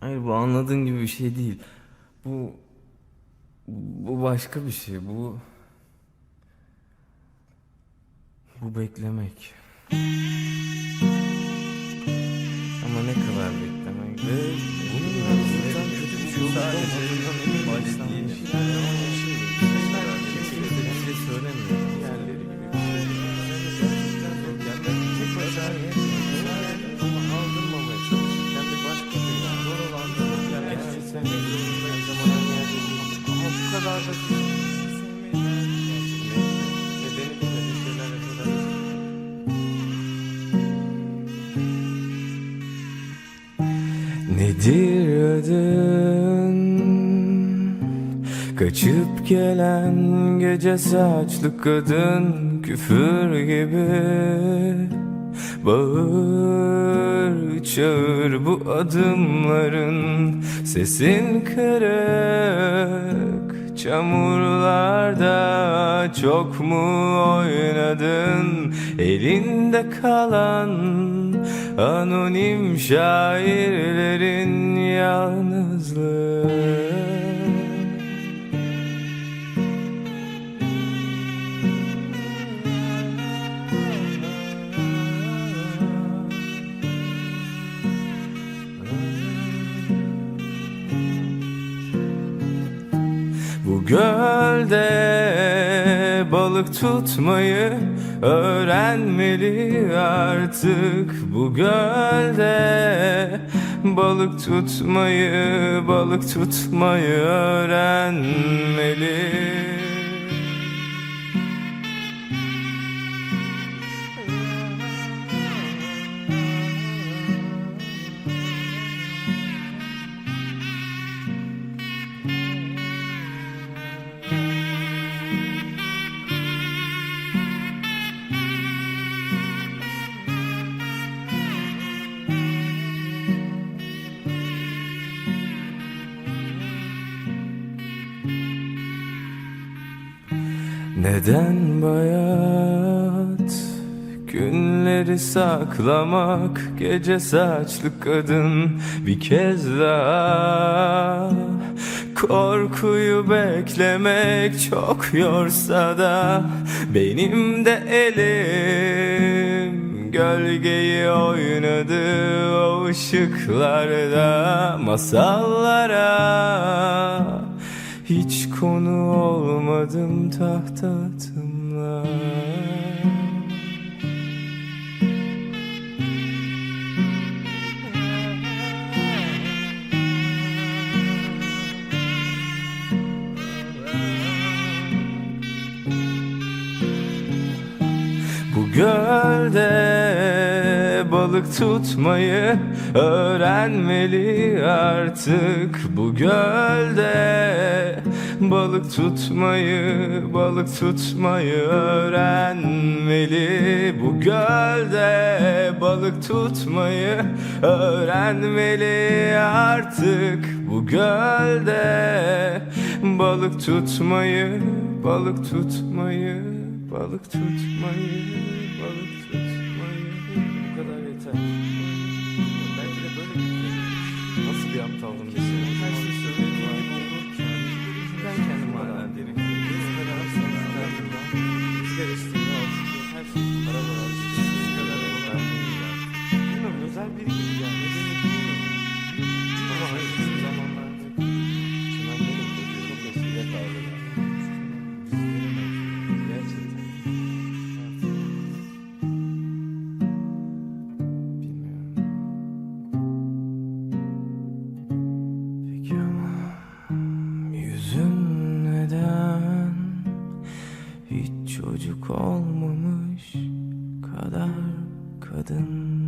Hayır bu anladığın gibi bir şey değil. Bu bu başka bir şey. Bu bu beklemek. Ama ne kadar beklemek ve bunun yanından kötü bir şey sadece Nedir adın? Kaçıp gelen gece saçlı kadın küfür gibi Bağır çağır bu adımların sesin kırık Çamurlarda çok mu oynadın? Elinde kalan Anonim şairlerin yalnızlığı Bu gölde balık tutmayı öğrenmeli artık. Bu gölde balık tutmayı, balık tutmayı öğrenmeli Neden bayat? Günleri saklamak Gece saçlı kadın Bir kez daha. Korkuyu beklemek Çok yorsa da Benim de elim Gölgeyi oynadı O ışıklarda Masallara hiç konu olmadım tahtatımla Bu gölde balık tutmayı öğrenmeli artık Bu gölde. Balık tutmayı, balık tutmayı öğrenmeli Bu gölde. Balık tutmayı öğrenmeli artık Bu gölde. Balık tutmayı, balık tutmayı, balık tutmayı, bir Nasıl bir olmamış kadar kadın